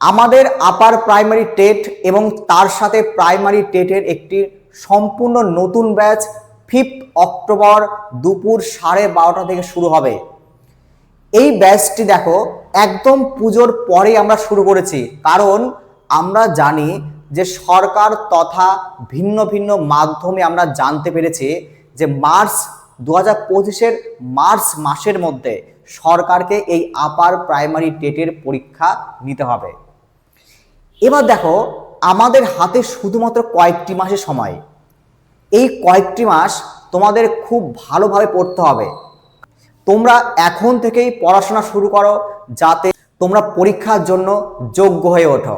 আমাদের upper primary TET এবং তার সাথে প্রাইমারি টেটের একটি সম্পূর্ণ নতুন ব্যাচ ফিফথ অক্টোবর দুপুর সাড়ে বারোটা থেকে শুরু হবে। এই ব্যাচটি দেখো, একদম পুজোর পরে আমরা শুরু করেছি। কারণ আমরা জানি যে সরকার তথা ভিন্ন ভিন্ন মাধ্যমে আমরা জানতে পেরেছি যে মার্চ দু হাজার পঁচিশের মার্চ মাসের মধ্যে সরকারকে এই আপার প্রাইমারি টেটের পরীক্ষা নিতে হবে। এবার দেখো, আমাদের হাতে শুধুমাত্র কয়েকটি মাসের সময়। এই কয়েকটি মাস তোমাদের খুব ভালোভাবে পড়তে হবে। তোমরা এখন থেকেই পড়াশোনা শুরু করো, যাতে তোমরা পরীক্ষার জন্য যোগ্য হয়ে ওঠো।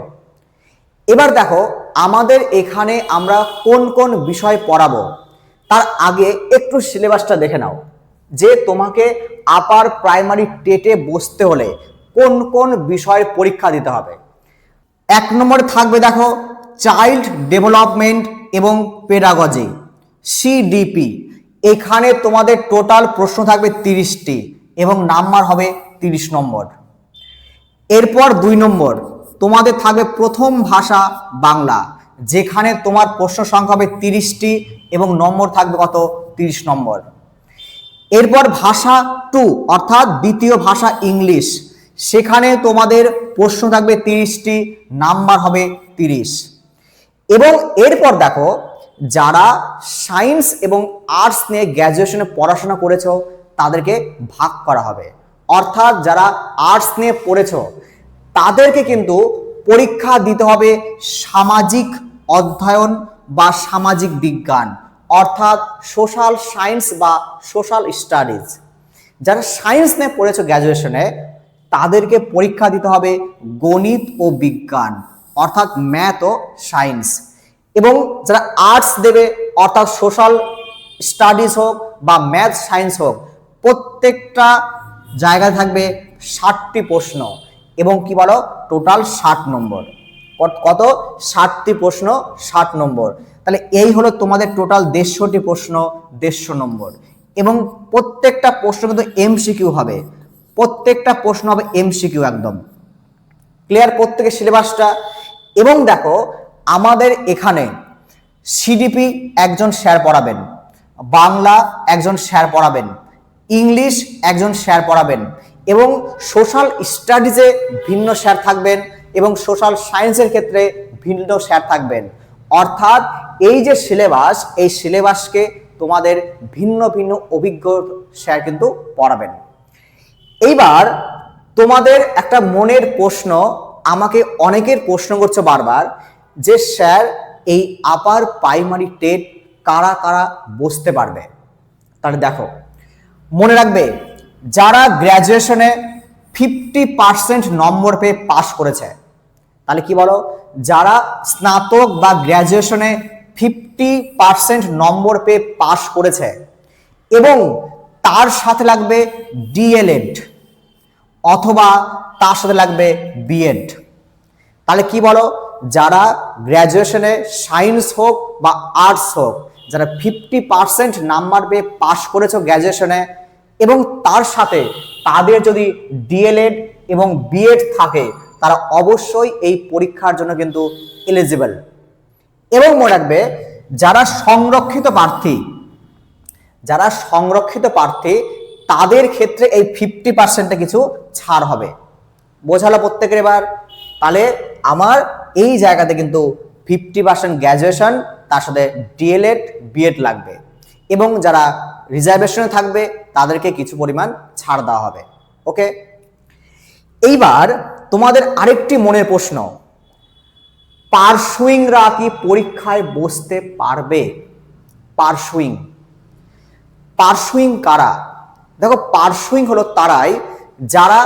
এবার দেখো, আমাদের এখানে আমরা কোন কোন বিষয় পড়াবো, তার আগে একটু সিলেবাসটা দেখে নাও। যে তোমাকে আপার প্রাইমারি টেটে বসতে হলে কোন কোন বিষয়ের পরীক্ষা দিতে হবে। এক নম্বরে থাকবে দেখো চাইল্ড ডেভেলপমেন্ট এবং পেডাগজি সিডিপি এখানে তোমাদের টোটাল প্রশ্ন থাকবে তিরিশটি এবং নাম্বার হবে তিরিশ নম্বর। এরপর দুই নম্বর, তোমাদের থাকবে প্রথম ভাষা বাংলা, যেখানে তোমার প্রশ্ন সংখ্যা হবে তিরিশটি এবং নম্বর থাকবে কত? তিরিশ নম্বর। এরপর ভাষা টু অর্থাৎ দ্বিতীয় ভাষা ইংলিশ সেখানে তোমাদের প্রশ্ন থাকবে তিরিশটি, নাম্বার হবে তিরিশ। এবং এরপর দেখো, যারা সায়েন্স এবং আর্টস নিয়ে গ্র্যাজুয়েশনে পড়াশোনা করেছ, তাদেরকে ভাগ করা হবে। অর্থাৎ যারা আর্টস নিয়ে পড়েছো, তাদেরকে কিন্তু পরীক্ষা দিতে হবে সামাজিক অধ্যয়ন বা সামাজিক বিজ্ঞান, অর্থাৎ সোশ্যাল সায়েন্স বা সোশ্যাল স্টাডিজ। যারা সায়েন্স নিয়ে পড়েছো গ্র্যাজুয়েশনে তাদেরকে পরীক্ষা দিতে হবে গণিত ও বিজ্ঞান, অর্থাৎ ম্যাথ ও সায়েন্স এবং যারা আর্টস দেবে, অর্থাৎ সোশ্যাল স্টাডিজ হোক বা ম্যাথ সায়েন্স হোক, প্রত্যেকটা জায়গায় থাকবে ষাটটি প্রশ্ন এবং কি বলো? টোটাল ষাট নম্বর। কত- ষাটটি প্রশ্ন, ষাট নম্বর। তাহলে এই হলো তোমাদের টোটাল দেড়শোটি প্রশ্ন, দেড়শো নম্বর। এবং প্রত্যেকটা প্রশ্ন কিন্তু এমসিকিউ হবে। প্রত্যেকটা প্রশ্ন হবে এমসিকিউ একদম। ক্লিয়ার প্রত্যেকের সিলেবাসটা এবং দেখো, আমাদের এখানে সিডিপি একজন স্যার পড়াবেন, বাংলা একজন স্যার পড়াবেন, ইংলিশ একজন স্যার পড়াবেন এবং সোশ্যাল স্টাডিজে ভিন্ন স্যার থাকবেন এবং সোশ্যাল সায়েন্সের ক্ষেত্রে ভিন্ন স্যার থাকবেন। অর্থাৎ এই যে সিলেবাস এই সিলেবাসকে তোমাদের ভিন্ন ভিন্ন অভিজ্ঞ স্যার কিন্তু পড়াবেন। এইবার তোমাদের একটা মনের প্রশ্ন, আমাকে অনেকের প্রশ্ন করছে বারবার, যে স্যার, এই আপার প্রাইমারি টেট কারা কারা বসতে পারবে? তাহলে দেখো, মনে রাখবে, যারা গ্র্যাজুয়েশনে ফিফটি পার্সেন্ট নম্বর পেয়ে পাশ করেছে, তাহলে কি বলো? যারা স্নাতক বা গ্র্যাজুয়েশনে ফিফটি পার্সেন্ট নম্বর পেয়ে পাশ করেছে, এবং তার সাথে লাগবে ডিএলএড অথবা তার সাথে লাগবে বিএড তাহলে কি বলো? যারা গ্র্যাজুয়েশনে সায়েন্স হোক বা আর্টস হোক, যারা ফিফটি পার্সেন্ট নাম্বার পেয়ে পাশ করেছ গ্র্যাজুয়েশনে এবং তার সাথে তাদের যদি ডিএলএড এবং বিএড থাকে, তারা অবশ্যই এই পরীক্ষার জন্য কিন্তু এলিজিবল এবং মনে রাখবে, যারা সংরক্ষিত প্রার্থী, যারা সংরক্ষিত প্রার্থী তাদের ক্ষেত্রে এই ফিফটি পার্সেন্টে কিছু ছাড় হবে। বোঝালো প্রত্যেকের এবার? তাহলে আমার এই জায়গাতে কিন্তু ফিফটি পার্সেন্ট গ্র্যাজুয়েশন তার সাথে ডিএলএড বিএড লাগবে। এবং যারা রিজার্ভেশনে থাকবে, তাদেরকে কিছু পরিমাণ ছাড় দেওয়া হবে। ওকে এইবার তোমাদের আরেকটি মনের প্রশ্ন। পার্সুইংরা কি পরীক্ষায় বসতে পারবে? পার্সুইং পার্সুইং কারা? দেখো পার্সুইং হলো তারাই যারা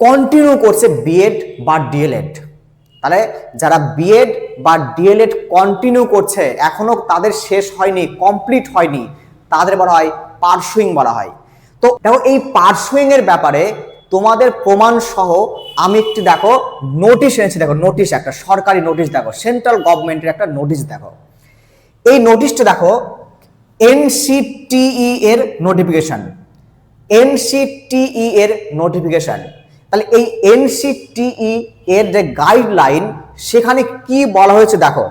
কন্টিনিউ করছে বিএড বা ডিএলএড তাহলে যারা বিএড বা ডিএলএড কন্টিনিউ করছে, এখনও তাদের শেষ হয়নি কমপ্লিট হয়নি, তাদের বলা হয় পার্সুইং বলা হয়। তো দেখো, এই পার্সুইং এর ব্যাপারে তোমাদের প্রমাণ সহ আমি একটি দেখো নোটিশ এনেছি, দেখো নোটিশ একটা, সরকারি নোটিশ দেখো সেন্ট্রাল গভর্নমেন্টের একটা নোটিশ দেখো। এই নোটিশটা দেখো এনসিটিই এর নোটিফিকেশন এনসিটিই এর নোটিফিকেশন তাহলে এই এনসিটিই এর যে গাইডলাইন সেখানে কি বলা হয়েছে দেখো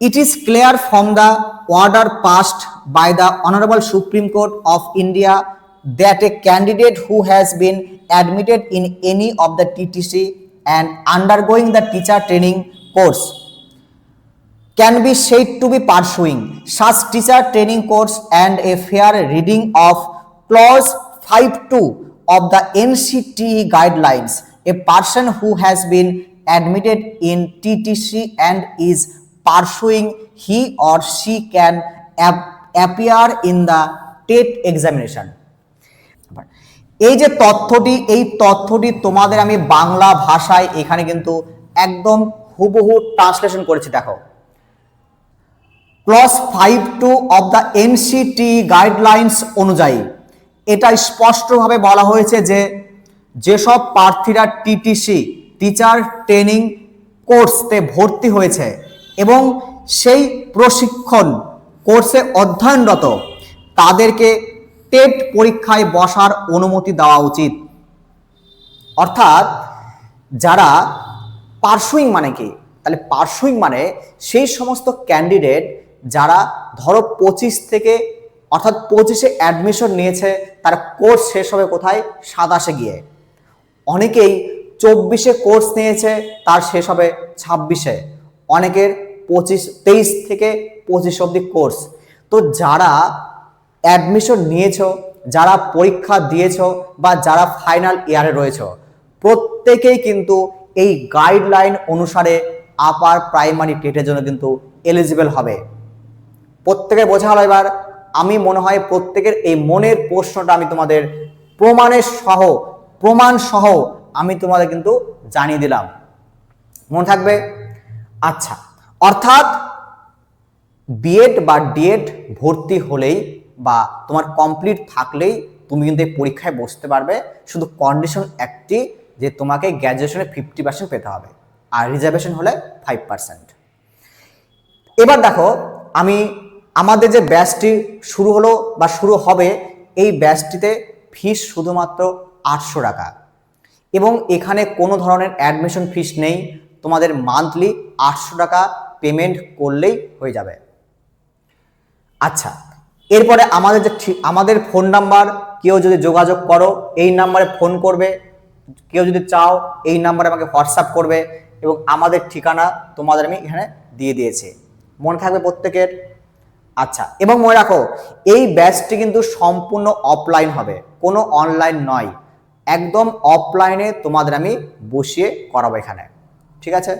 It is clear from the order passed by the Honorable Supreme Court of India that a candidate who has been admitted in any of the TTC and undergoing the teacher training course can be said to be pursuing such teacher training course and a fair reading of clause 5.2 of the NCTE guidelines. A person who has been admitted in TTC and is pursuing he or she can ap- appear in the TET examination. এই যে তথ্যটি এই তথ্যটি তোমাদের আমি বাংলা ভাষায় এখানে কিন্তু একদম হুবহু ট্রান্সলেশন করেছি দেখো clause five two of the NCT guidelines অনুযায়ী। এটা স্পষ্টভাবে বলা হয়েছে যে যেসব প্রার্থীরা টিটিসি, টিচার ট্রেনিং কোর্সতে ভর্তি হয়েছে এবং সেই প্রশিক্ষণ কোর্সে অধ্যয়নরত, তাদেরকে টেট পরীক্ষায় বসার অনুমতি দেওয়া উচিত। অর্থাৎ যারা পার্সুইং মানে কি? তাহলে পার্সুইং মানে সেই সমস্ত ক্যান্ডিডেট যারা ধরো পঁচিশ থেকে, অর্থাৎ পঁচিশে অ্যাডমিশন নিয়েছে, তার কোর্স শেষ হবে কোথায়? সাতাশে গিয়ে। অনেকেই চব্বিশে কোর্স নিয়েছে, তার শেষ হবে ছাব্বিশে। অনেকের পঁচিশ, তেইশ থেকে পঁচিশ অব্দি কোর্স তো যারা অ্যাডমিশন নিয়েছো, যারা পরীক্ষা দিয়েছ বা যারা ফাইনাল ইয়ারে রয়েছে, প্রত্যেকেই কিন্তু এই গাইডলাইন অনুসারে আপার প্রাইমারি টেটের জন্য কিন্তু এলিজিবল হবে। প্রত্যেকের বোঝা হলো এবার। আমি মনে হয় প্রত্যেকের এই মনের প্রশ্নটা আমি তোমাদের প্রমাণের সহ, প্রমাণ সহ আমি তোমাদের কিন্তু জানিয়ে দিলাম। মনে থাকবে? আচ্ছা অর্থাৎ বিএড বা ডিএড ভর্তি হলেই বা তোমার কমপ্লিট থাকলেই তুমি কিন্তু এই পরীক্ষায় বসতে পারবে। শুধু কন্ডিশন একটি, যে তোমাকে গ্র্যাজুয়েশনে ফিফটি পার্সেন্ট পেতে হবে আর রিজার্ভেশন হলে ফাইভ পার্সেন্ট এবার দেখো, আমি আমাদের যে ব্যাচটি শুরু হলো বা শুরু হবে, এই ব্যাচটিতে ফিস শুধুমাত্র আটশো টাকা। এবং এখানে কোনো ধরনের অ্যাডমিশন ফিস নেই, তোমাদের মান্থলি আটশো টাকা পেমেন্ট করলেই হয়ে যাবে। আচ্ছা এরপরে আমাদের যে আমাদের ফোন নাম্বার, কেউ যদি যোগাযোগ করো, এই নাম্বারে ফোন করবে, কেউ যদি চাও, এই নাম্বারে আমাকে হোয়াটসঅ্যাপ করবে এবং আমাদের ঠিকানা তোমাদের আমি এখানে দিয়ে দিয়েছি। মনে থাকবে প্রত্যেকের আচ্ছা এবং মনে রাখো, এই ব্যাচটি কিন্তু সম্পূর্ণ অফলাইন হবে, কোনো অনলাইন নয় একদম অফলাইনে তোমাদের আমি বসিয়ে করাবো এখানে, ঠিক আছে।